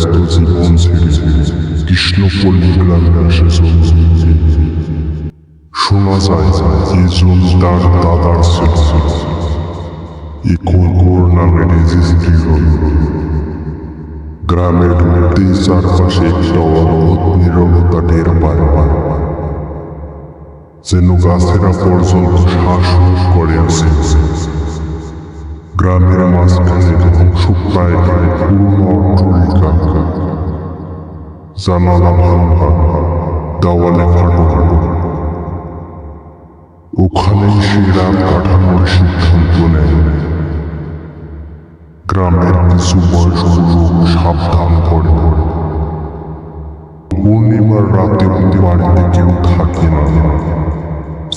ছেড়ে কৃষ্ণপল্লী গ্রামে আসে চলছে শোনা যায় এই জমিদার দাদার ছিল এ কোর নামে রেজিস্ট্রি হল গ্রামের মধ্যেই চারপাশে একটা অদ্ভুত নিরবতা টের পায় যেন গাছেরা পর্যন্ত শ্বাস করে আছে গ্রামের মাঝখানে প্রায় পুরনো অট্টলিকা জানালা ভাঙা, দেওয়ালে ফাটো ওখানেই সে রাত কাটানোর সিদ্ধান্ত নেয়। গ্রামের কিছু বয়স্ক লোক সাবধান করে। পূর্ণিমার রাতে বাড়িতে কেউ থাকে না।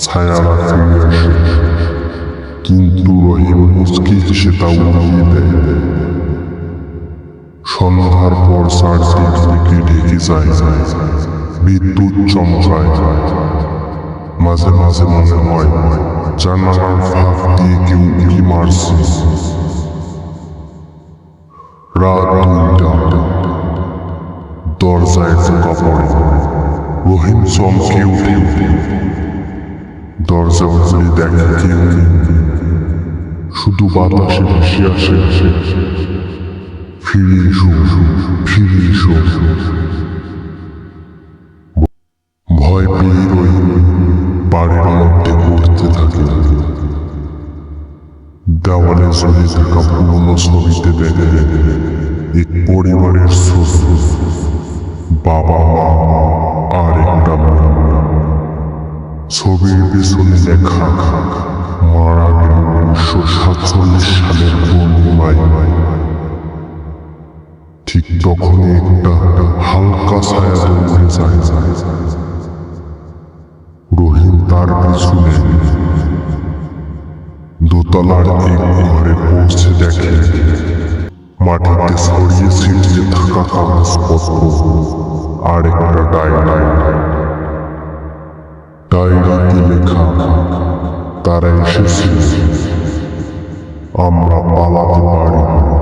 ছায়ারা ফিরে আসে। রহিম মুসকি হেসে তা উড়িয়ে দেয়। সন্ধ্যার পর চারদিকে ঢেকে যায়। বিদ্যুৎ চমকায়। মাঝে মাঝে মনে হয়, জানালার ফাঁক দিয়ে কেউ উঁকি মারছে। দরজায় ঢোকা রহিম চমকে উঠে। দরজা খুলে দেখে কেউ। শুধু বাতাসে ভেসে আসে। ফিরে এসো ফিরে এসো। ভয় পেয়ে রহিম বাড়ির মধ্যে পড়তে থাকে। দেওয়ালে ঝুলে থাকা পুরনো ছবিতে দেখে এক পরিবারের ছবি বাবা, মা, আর একটা ছবির পিছনে লেখা, মারা উনিশশো সাতচল্লিশ সালের ঠিক তখনই একটা হালকা ছায়া দৌড়ে যায়। রহিম তার পিছনে। দোতলার এক ঘরে পৌঁছে দেখে, মাটিতে ছড়িয়ে ছিটিয়ে থাকা কাগজপত্র আর একটা ডায়রি। ডায়েরিতে লেখা, তারা এসেছে Amra Balavari.